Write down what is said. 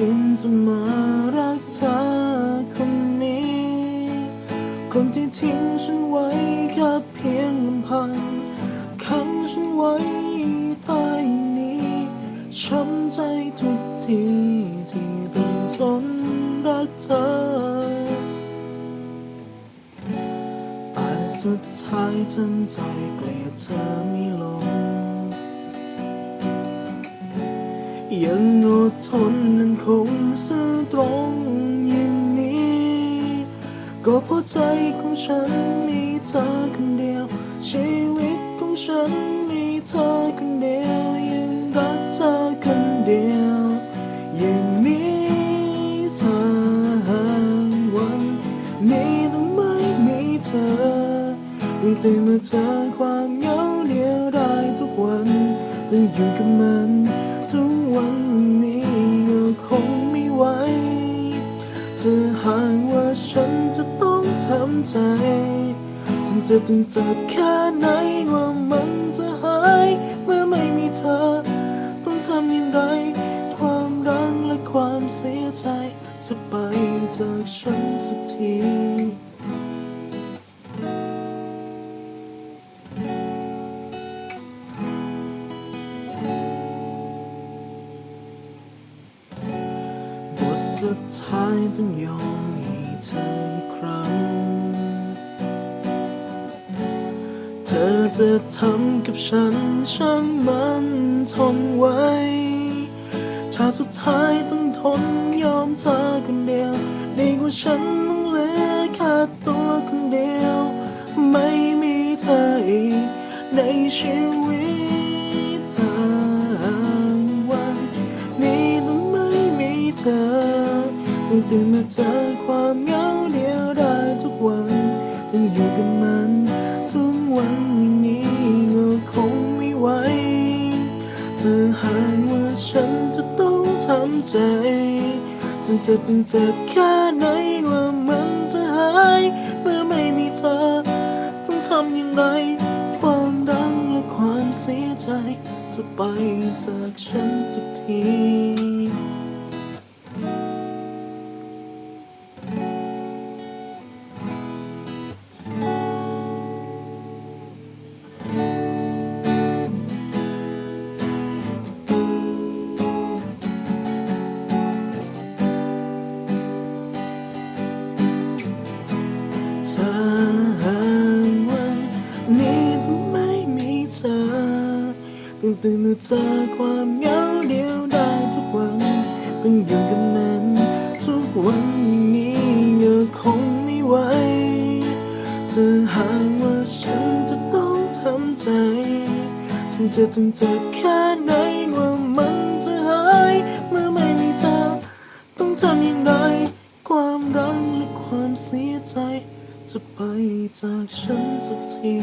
คิดจะมารักเธอคนนี้ คนที่ทิ้งฉันไว้แค่เพียงลำพังขังฉันไว้ใต้นี้ช้ำใจทุกทีที่ต้องทนรักเธอ แต่สุดท้ายจนใจเกลียดเธอ ยังอดทนนั้นคงซื่อตรงอย่างนี้ ก็เพราะใจของฉันมีเธอคนเดียว ชีวิตของฉันมีเธอคนเดียวยังรักเธอคนเดียวอย่างนี้ทั้งวันนี้ต้องไม่มีเธอต้องตื่นมาเจอความเหงาเดียวได้ทุกวันต้องอยู่กับมัน ทุกวันนี้ก็คงไม่ไหวถ้าหากว่าฉันจะต้องทำใจ ฉันจะต้องเจ็บแค่ไหนว่ามันจะหาย เมื่อไม่มีเธอ ต้องทำอย่างไร ความรักและความเสียใจ จะไปจากฉันสักที สุดท้ายต้องยอมให้เธออีกครั้ง เธอจะทำกับฉันช่างมันทนไว้ถ้าสุดท้ายต้องทนยอมเธอคนเดียวดีกว่าฉันต้องเหลือแค่ตัวคนเดียว ไม่มีเธออีกในชีวิตทาง อต้องตื่นมาเจอความเหงาเดียวได้ทุกวันต้องอยู่กับมันทุกวันอย่างนี้ก็คงไม่ไหวถ้าหากว่าฉันจะต้องทำใจฉันจะต้องเจ็บแค่ไหนว่ามันจะหายเมื่อไม่มีเธอ ต้องทำอย่างไร ความรักและความเสียใจจะไปจากฉันสักที ต้องตื่นมาเจอความเหงาเดียวได้ทุกวัน ต้องอยู่กับมันทุกวันนี้ก็คงไม่ไหวถ้าหากว่าฉันจะต้องทำใจ ฉันจะต้องเจ็บแค่ไหนว่ามันจะหาย เมื่อไม่มีเธอต้องทำอย่างไร ความรักและความเสียใจ จะไปจากฉันสักที